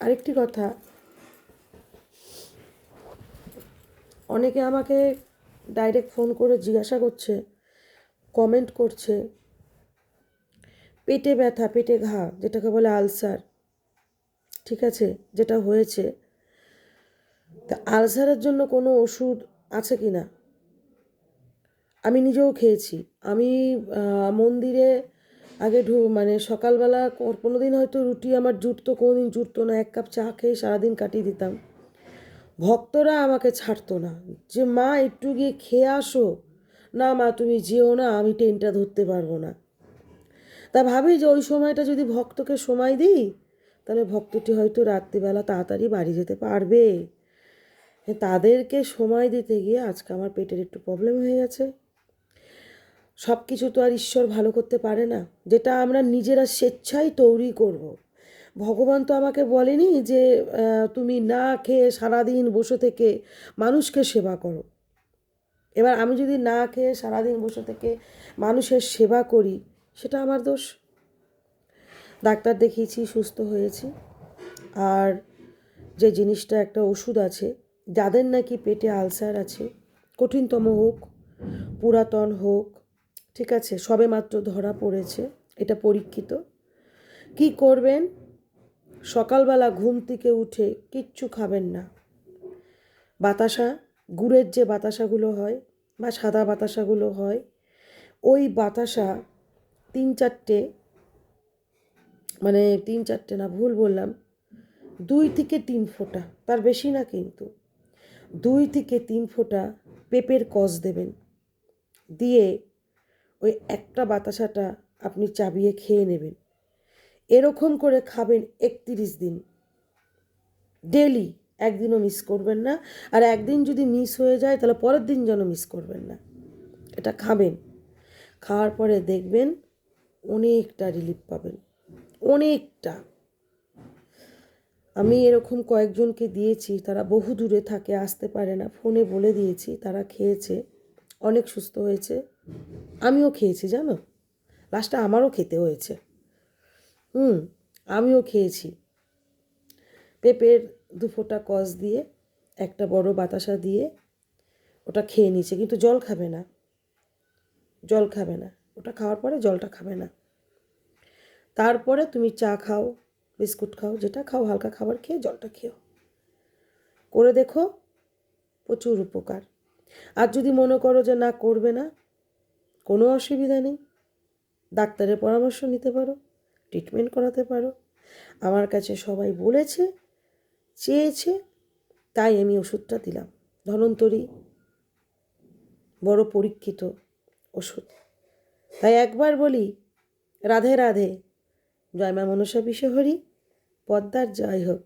আরেকটি কথা। অনেকে আমাকে ডাইরেক্ট ফোন করে জিজ্ঞাসা করছে কমেন্ট করছে, পেটে ব্যথা, পেটে ঘা, যেটাকে বলে আলসার, ঠিক আছে, যেটা হয়েছে। তা আলসারের জন্য কোনো ওষুধ আছে কি না আমি নিজেও খেয়েছি। আমি মন্দিরে আগে ঢু মানে সকালবেলা কোনো দিন হয়তো রুটি আমার জুটতো কোনো দিন জুটতো না। এক কাপ চা খেয়ে সারাদিন কাটিয়ে দিতাম। ভক্তরা আমাকে ছাড়তো না। যে, মা, একটু গিয়ে খেয়ে আসো। না, মা, তুমি যেও না, আমি ট্রেনটা ধরতে পারব না। তা ভাবি যে, ওই সময়টা যদি ভক্তকে সময় দিই, তাহলে ভক্তটি হয়তো রাত্রিবেলা তাড়াতাড়ি বাড়ি যেতে পারবে। তাদেরকে সময় দিতে গিয়ে আজকে আমার পেটের একটু প্রবলেম হয়ে গেছে। সব কিছু তো আর ঈশ্বর ভালো করতে পারে না। যেটা আমরা নিজেরা স্বেচ্ছায় তৈরি করব। ভগবান তো আমাকে বলেনি যে তুমি না খেয়ে সারাদিন বসে থেকে মানুষকে সেবা করো। এবার আমি যদি না খেয়ে সারাদিন বসে থেকে মানুষের সেবা করি, সেটা আমার দোষ। ডাক্তার দেখিয়েছি, সুস্থ হয়েছি। আর যে জিনিসটা একটা ওষুধ আছে, যাদের নাকি পেটে আলসার আছে, কঠিনতম হোক, পুরাতন হোক ঠিক আছে, সবে মাত্র ধরা পড়েছে, এটা পরীক্ষিত। কি করবেন? সকালবেলা ঘুম থেকে উঠে কিচ্ছু খাবেন না। বাতাসা, গুড়ের যে বাতাসাগুলো হয় বা সাদা বাতাসাগুলো হয়, ওই বাতাসা তিন চারটে মানে তিন চারটে না, ভুল বললাম, দুই থেকে তিন ফোঁটা, তার বেশি না কিন্তু, দুই থেকে তিন ফোঁটা পেঁপের কষ দেবেন। দিয়ে ওই একটা বাতাসাটা আপনি চাবিয়ে খেয়ে নেবেন। এরকম করে খাবেন একত্রিশ দিন। ডেলি একদিনও মিস করবেন না। আর একদিন যদি মিস হয়ে যায়, তাহলে পরের দিন যেন মিস করবেন না। এটা খাবেন। খাওয়ার পরে দেখবেন অনেকটা রিলিফ পাবেন। অনেকটা। আমি এরকম কয়েকজনকে দিয়েছি, তারা বহু দূরে থাকে, আসতে পারে না। ফোনে বলে দিয়েছি, তারা খেয়েছে, অনেক সুস্থ হয়েছে। আমিও খেয়েছি, জানো? লাস্টে আমারও খেতে হয়েছে। হুম, আমিও খেয়েছি। পেঁপের দু ফোঁটা কষ দিয়ে, একটা বড় বাতাসা দিয়ে ওটা খেয়ে নিয়েছে, কিন্তু জল খাবে না। জল খাবে না। ওটা খাওয়ার পরে জলটা খাবে না। তারপরে তুমি চা খাও, বিস্কুট খাও, যেটা খাও, হালকা খাবার খেয়ে জলটা খেও। করে দেখো, প্রচুর উপকার। আর যদি মনে করো যে না, করবে না কোনো অসুবিধা নেই। ডাক্তারের পরামর্শ নিতে পারো ট্রিটমেন্ট করাতে পারো। আমার কাছে সবাই বলেছে, চেয়েছে, তাই আমি ওষুধটা দিলাম। ধনন্তরী, বড় পরীক্ষিত ওষুধ। তাই একবার বলি, রাধে রাধে। জয় মা মনসা বিশ্বহরি। পদ্মার জয় হোক।